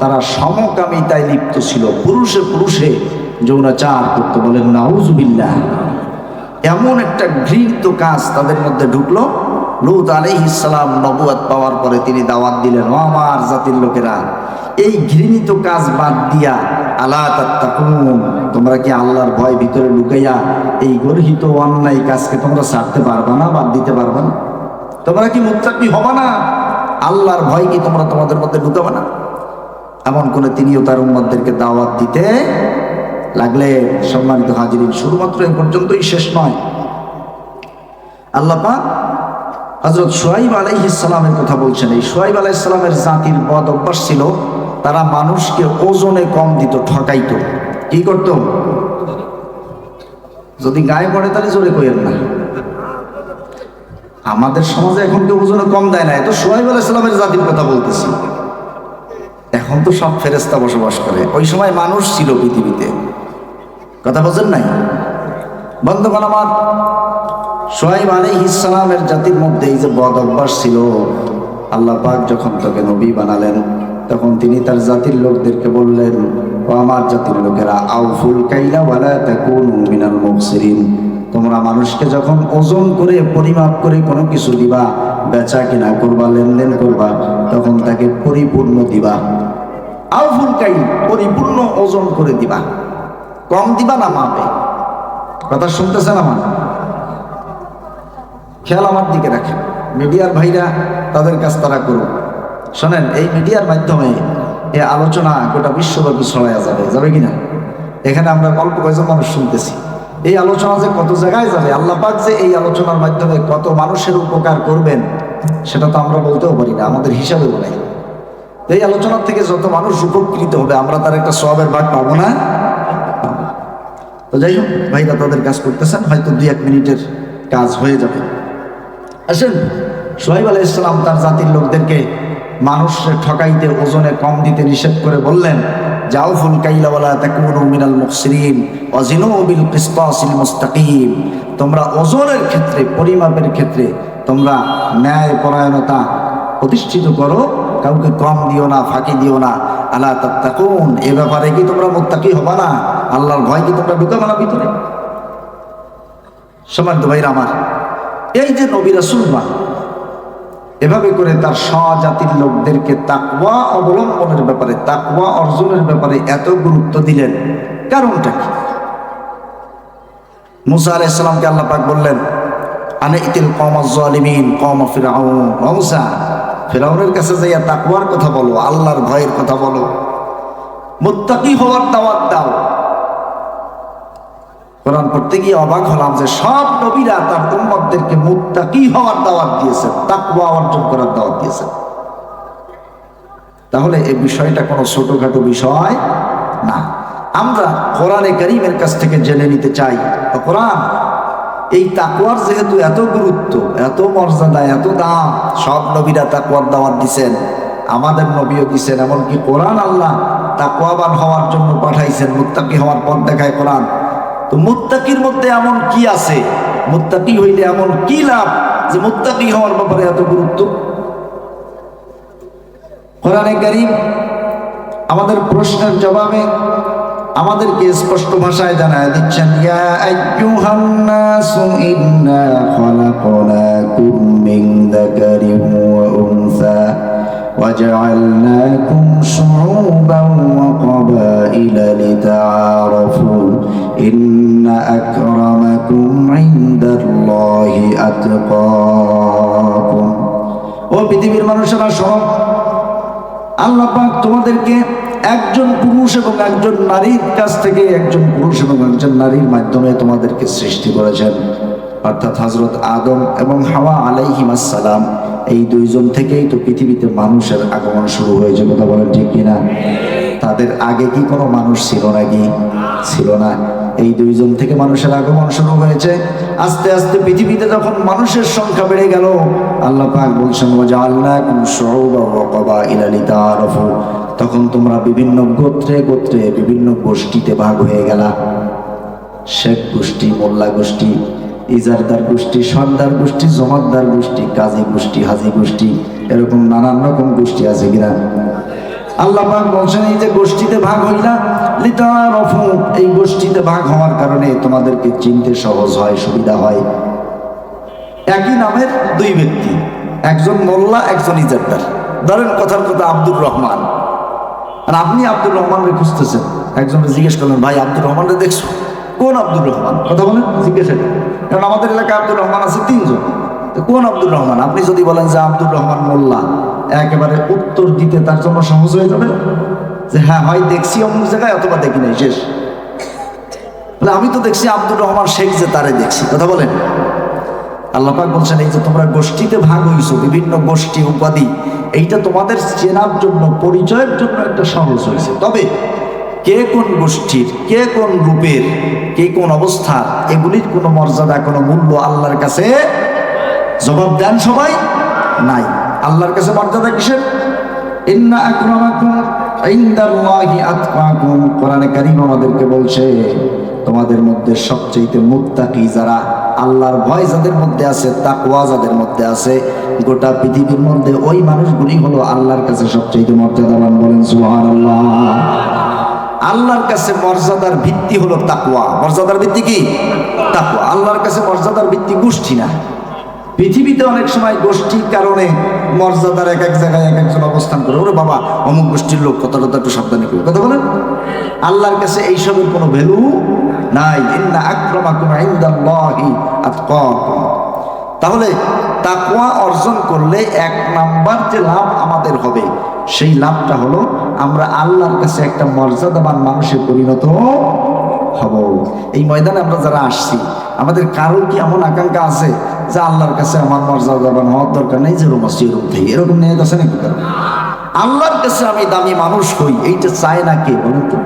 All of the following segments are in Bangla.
তারা সমকামিতায় লিপ্ত ছিল। পুরুষে পুরুষে যৌনাচার করতে বলেন, নাউজুবিল্লাহ। এমন একটা ঘৃণিত কাজ তাদের মধ্যে ঢুকলো। লুত আলাইহিসসালাম নবুয়াত পাওয়ার পরে তিনি দাওয়াত দিলেন, ও আমার জাতির লোকেরা, এই ঘৃণিত কাজ বাদ দিয়া আল্লাহ তোমরা কি আল্লাহর ভয় ভিতরে লুকাইয়া এই গর্হিত অন্যায় কাজকে তোমরা ছাড়তে পারবা না, বাদ দিতে পারবা না? তোমরা কি মুত্তাকি হবা না? আল্লাহর ভয় কি তোমরা তোমাদের মধ্যে ঢুকাবে না? এমন করে তিনিও তার উম্মতদেরকে দাওয়াত দিতে লাগলে সম্মানিত হাজিরিন, শুধুমাত্র এ পর্যন্তই শেষ নয়। আল্লাহ পাক হজরত সোহাইব আলাইহিসালামের কথা বলছেন। এই সোহাইব আলাইসালামের জাতির বদ অভ্যাস ছিল, তারা মানুষকে ওজনে কম দিত, ঠকাইত। কি করত? যদি গায়ে পড়ে তাহলে জোরে কইেন না। আমাদের সমাজে এখন কেউ ওজনে কম দেয় না এত সোহাইব আলাইসালামের জাতির কথা বলতেছি। এখন তো সব ফেরেস্তা বসবাস করে। ওই সময় মানুষ ছিল পৃথিবীতে। কথা বোঝেন নাই? বন্ধুগণ আমার সোহাইব আলী ইসলামের জাতির মধ্যে এই যে বদ অভ্যাস ছিল, আল্লাহ পাক যখন তাকে নবী বানালেন, তখন তিনি তার জাতির লোকদেরকে বললেন, ও আমার জাতির লোকেরা, আউফুল কাইলা ওয়ালা তাকুনু মিনাল মুফসিরিন তোমরা মানুষকে যখন ওজন করে, পরিমাপ করে কোনো কিছু দিবা বেচা কিনা করবা, লেনদেন করবা, তখন তাকে পরিপূর্ণ দিবা। আউফুল কাইল, পরিপূর্ণ ওজন করে দিবা। কম দিবা না মাপে। কথা শুনতেছেন আমার? খেয়াল আমার দিকে রাখেন। মিডিয়ার ভাইরা তাদের কাজ তারা করুন শোনেন, এই মিডিয়ার মাধ্যমে এই আলোচনা গোটা বিশ্বব্যাপী ছড়াইয়া যাবে। যাবে কিনা? এখানে আমরা অল্প কয়েকজন মানুষ শুনতেছি। এই আলোচনা যে কত জায়গায় যাবে? আল্লাহ পাক যে এই আলোচনার মাধ্যমে কত মানুষের উপকার করবেন সেটা তো আমরা বলতেও পারি না, আমাদের হিসাবে বলাই এই আলোচনার থেকে যত মানুষ উপকৃত হবে, আমরা তার একটা সবের ভাগ পাবো না। তো যাই হোক, ভাইরা তাদের কাজ করতেছেন, হয়তো দুই এক মিনিটের কাজ হয়ে যাবে। আসেন, সোহাইব আলাহ ইসলাম তার জাতির লোকদেরকে মানুষের ঠকাইতে, ওজনে কম দিতে নিষেধ করে বললেন যাও ফুল কাইলাওয়ালা তাকুনু মিনাল মুখসিরিন অজিনু বিল কিসতাসিল মুস্তাকিম। তোমরা ওজনের ক্ষেত্রে, পরিমাপের ক্ষেত্রে তোমরা ন্যায় পরায়ণতা প্রতিষ্ঠিত করো, কাউকে কম দিও না, ফাঁকি দিও না। আল্লাহ তাত্তাকুন, এ ব্যাপারে কি তোমরা মুত্তাকি হবা না? আল্লাহর ভয় কি তোমরা ঢুকাবে না ভিতরে? সমান্ত ভাইরা আমার, এই যে নবী রাসুলমা এভাবে করে তার স্বজাতির লোকদেরকে তাকওয়া অবলম্বনের ব্যাপারে, তাকওয়া অর্জনের ব্যাপারে এত গুরুত্ব দিলেন। কারণটা কি? মুসা আলাইসালামকে আল্লাহ পাক বললেন আনে ইতিল কম জালিমিন কম ফিরাউন। মুসা, ফেরাউনের কাছে যাইয়া তাকওয়ার কথা বলো, আল্লাহর ভয়ের কথা বলো। মুত্তাকি হওয়ার দাওয়াত দাও। কোরআন পড়তে গিয়ে অবাক হলাম যে সব নবীরা তার উম্মতদেরকে মুত্তাকি হওয়ার দাওয়াত দিয়েছেন, তাকওয়া অর্জন করার দাওয়াত দিয়েছেন। তাহলে এই বিষয়টা কোনো ছোটখাটো বিষয় না। আমরা কোরআনে করিমের কাছ থেকে জেনে নিতে চাই। কোরআন এই তাকুয়ার যেহেতু এত গুরুত্ব, এত মর্যাদা, এত দাম, সব নবীরা তাকুয়ার দাওয়াত দিছেন, আমাদের নবীও দিছেন, এমনকি কোরআন আল্লাহ তাকুয়াবান হওয়ার জন্য পাঠাইছেন, মুত্তাকি হওয়ার পর দেখায় কোরআন। তো মুত্তাকির মধ্যে এমন কি আছে? মুত্তাকি হইলে এমন কি লাভ যে মুত্তাকি হওয়ার ব্যাপারে এত গুরুত্ব? কোরআনে কারিম আমাদের প্রশ্নের জবাবে আমাদেরকে স্পষ্ট ভাষায় জানায় দিচ্ছেন ইয়া আইয়ুহান নাসু ইন্না খালাকনাকুম মিন যাকারিন ওয়া উনসা وجعلناكم شعوبا وقبائل لتعارفوا إن أكرمكم عند الله أتقاكم ও পৃথিবীর মানুষেরা সব আল্লাহ পাক তোমাদেরকে একজন পুরুষ এবং একজন নারীর কাছ থেকে একজন পুরুষ এবং একজন নারীর মাধ্যমে তোমাদেরকে সৃষ্টি করেছেন। অর্থাৎ হজরত আদম এবং হাওয়া আলাইহিমাসালাম এই দুইজন থেকেই তো পৃথিবীতে মানুষের আগমন শুরু হয়েছে, কথা বলেন ঠিক কিনা? তাদের আগে কি কোনো মানুষ ছিল নাকি? ছিল না। এই দুইজন থেকে মানুষের আগমন শুরু হয়েছে। আস্তে আস্তে পৃথিবীতে যখন মানুষের সংখ্যা বেড়ে গেল, আল্লাহ পাক বলছেন ওয়াজআলনাকুম শুউবা ওয়া ক্বাবাইলা লিতাআরাফু তখন তোমরা বিভিন্ন গোত্রে গোত্রে বিভিন্ন গোষ্ঠীতে ভাগ হয়ে গেলা। শেখ গোষ্ঠী, মোল্লা গোষ্ঠী, ইজারদার গোষ্ঠী, সর্দার গোষ্ঠী, জমাতদার গোষ্ঠী, কাজী গোষ্ঠী, হাজি গোষ্ঠী, এরকম নানান রকম গোষ্ঠী আছে কিনা? আল্লাহ পাক বলছেন, এই যে গোষ্ঠীতে ভাগ হইলা, লিতারফু, এই গোষ্ঠীতে ভাগ হওয়ার কারণে তোমাদেরকে চিনতে সহজ হয়, সুবিধা হয়। একই নামের দুই ব্যক্তি, একজন মোল্লা, একজন ইজারদার। ধরেন কথার কথা আব্দুর রহমান। আর আপনি আব্দুর রহমানকে খুঁজতেছেন। একজনকে জিজ্ঞেস করলেন, ভাই, আব্দুর রহমানকে দেখছ? কোন আব্দুর রহমান? কথা বলেন, জিজ্ঞেস কারণ আমাদের এলাকায় আব্দুর রহমান আছে তিনজন। তো কোন আব্দুর রহমান? আপনি যদি বলেন যে আব্দুর রহমান মোল্লা, একেবারে উত্তর দিতে তার জন্য সহজ হয়ে যাবে? যে হ্যাঁ হয় দেখছি অমুক জায়গায়, অথবা দেখি নাই, শেষ। আমি তো দেখছি আব্দুর রহমান শেখ যে তারে দেখছি। কথা বলেন। আল্লাহ পাক বলছেন, এই যে তোমরা গোষ্ঠীতে ভাগ হইছো, বিভিন্ন গোষ্ঠী উপাধি, এইটা তোমাদের চেনার জন্য, পরিচয়ের জন্য একটা সহজ হয়েছে তবে কে কোন গোষ্ঠীর, কে কোন রূপের, কে কোন অবস্থার, এগুলির কোনো মর্যাদা, কোনো মূল্য আল্লাহর কাছে জবাব দেন সবাই নাই। আল্লাহর কাছে মর্যাদা কিসের? ইন্না কোরআনে কারীম আমাদেরকে বলছে, তোমাদের মধ্যে সবচেয়ে মুত্তাকি যারা আল্লাহর ভয় যাদের মধ্যে আছে, তাকওয়া যাদের মধ্যে আছে, গোটা পৃথিবীর মধ্যে ওই মানুষগুলি হলো আল্লাহর কাছে সবচেয়ে মর্যাদাবান বলেন সুবহানাল্লাহ। আল্লাহর কাছে মর্যাদার ভিত্তি হলো তাকওয়া। মর্যাদার ভিত্তি কি? তাকওয়া। আল্লাহর কাছে মর্যাদার ভিত্তি গোষ্ঠী না। পৃথিবীতে অনেক সময় গোষ্ঠীর কারণে মর্যাদার এক এক জায়গায় এক একজন অবস্থান করে। ওরে বাবা, অমুক গোষ্ঠীর লোক, কথা একটু সাবধানে করি কথা বলেন? আল্লাহর কাছে এইসবের কোনো ভ্যালু নাই। ইন্না আক্রমাকুম আতকাকুম। তাহলে তাকওয়া অর্জন করলে এক নাম্বার যে লাভ আমাদের হবে, সেই লাভটা হলো আমরা আল্লাহর কাছে একটা মর্যাদাবান মানুষে পরিণত হব। এই ময়দানে আমরা যারা আসছি, আমাদের কারও কি এমন আকাঙ্ক্ষা আছে যে আল্লাহর কাছে আমার মর্যাদাবান হওয়ার দরকার নেই যে রুম আসছি এরকম থেকে এরকম নিয়ে আছে নাকি আল্লাহর কাছে আমি দামি মানুষ হই, এইটা চায় না কে বলুন তো?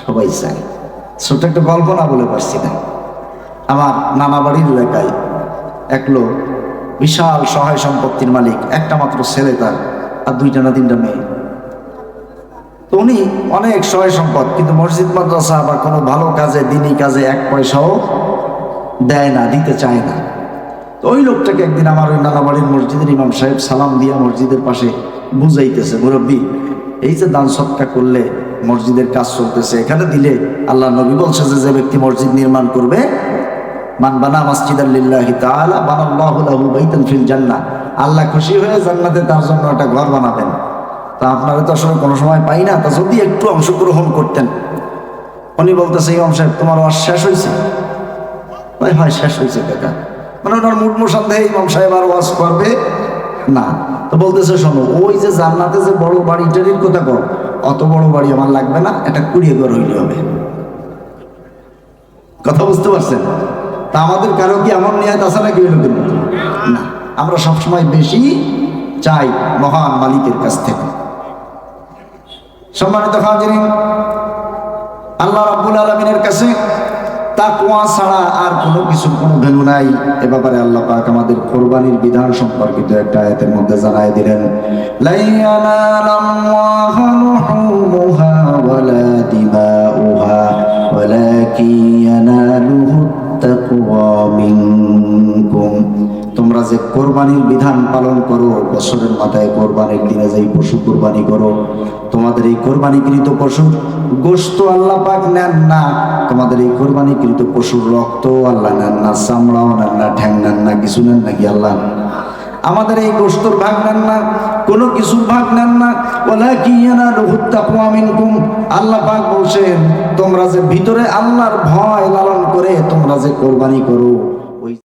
সবাই চায়। ছোট একটা গল্প না বলে পারছি না। আমার নানা বাড়ির এলাকায় এক লোক বিশাল সহায় সম্পত্তির মালিক, একটা মাত্র ছেলে তার, আর দুইটা না তিনটা মেয়ে। তো উনি অনেক সহায় সম্পদ, কিন্তু মসজিদ, মাদ্রাসা বা কোনো ভালো কাজে দিনই কাজে এক পয়সাও দেয় না, দিতে চায় না। তো ওই লোকটাকে একদিন আমার ওই নানা বাড়ির মসজিদের ইমাম সাহেব সালাম দিয়া মসজিদের পাশে বুঝাইতেছে, মুরব্বী, এই যে দান সৎকা করলে মসজিদের কাজ চলতেছে। এখানে দিলে আল্লাহ নবী বলছে যে যে ব্যক্তি মসজিদ নির্মাণ করবে, মান বানা মসজিদ আল্লাহি তাআলা, বানাল্লাহু লাহু বাইতান ফিল জান্নাহ। আল্লাহ খুশি হয়ে জান্নাতে তার জন্য একটা ঘর বানাবেন। তা আপনারা তো আসলে কোনো সময় পাই না, তা যদি একটু অংশগ্রহণ করতেন। উনি বলতেছে, ইমাম সাহেব, তোমার ওয়াজ শেষ হয়েছে ভাই হয় শেষ হয়েছে কাকা। মানে ওনার মুড সন্দেহে ইমাম সাহেব আর ওয়াজ করবে না। তো বলতেছে, শোনো, ওই যে জান্নাতে যে বড় বাড়িটারির কথা কর অত বড় বাড়ি আমার লাগবে না, এটা কুড়িয়ে ঘর হইলে হবে। কথা বুঝতে পারছেন? তা আমাদের কারও কি এমন নিয়াত আছে নাকি মতো? না, আমরা সবসময় বেশি চাই মহান মালিকের কাছ থেকে। সম্মানিত হাজির আল্লাহ রাব্বুল আলমিনের কাছে তাকওয়া ছাড়া আর কোনো কিছু, কোনো ভ্যালু নাই। এ ব্যাপারে আল্লাহ পাক আমাদের কোরবানির বিধান সম্পর্কিত একটা আয়াতের মধ্যে জানায় দিলেন, লাইয়ানা লুহুমুহা ওয়ালা কোরবানির বিধান পালন করো, বছরের মাথায় কোরবানির দিনে যেই পশু কোরবানি করো, তোমাদের এই কোরবানিকৃত পশুর গোস্ত আল্লাহ পাক নেন না। তোমাদের এই কোরবানিকৃত পশুর রক্ত আল্লাহ নেন না, চামড়াও নেন না, ঠ্যাং নেন না, কিছু নেন নাকি আল্লাহ? আমাদের এই গোস্তর ভাগ নেন না, কোনো কিছুর ভাগ নেন না। ওলা কি না রহুত্তাকুয়া মিনকুম। আল্লাহ পাক বলছেন, তোমরা যে ভিতরে আল্লাহর ভয় লালন করে তোমরা যে কোরবানি করো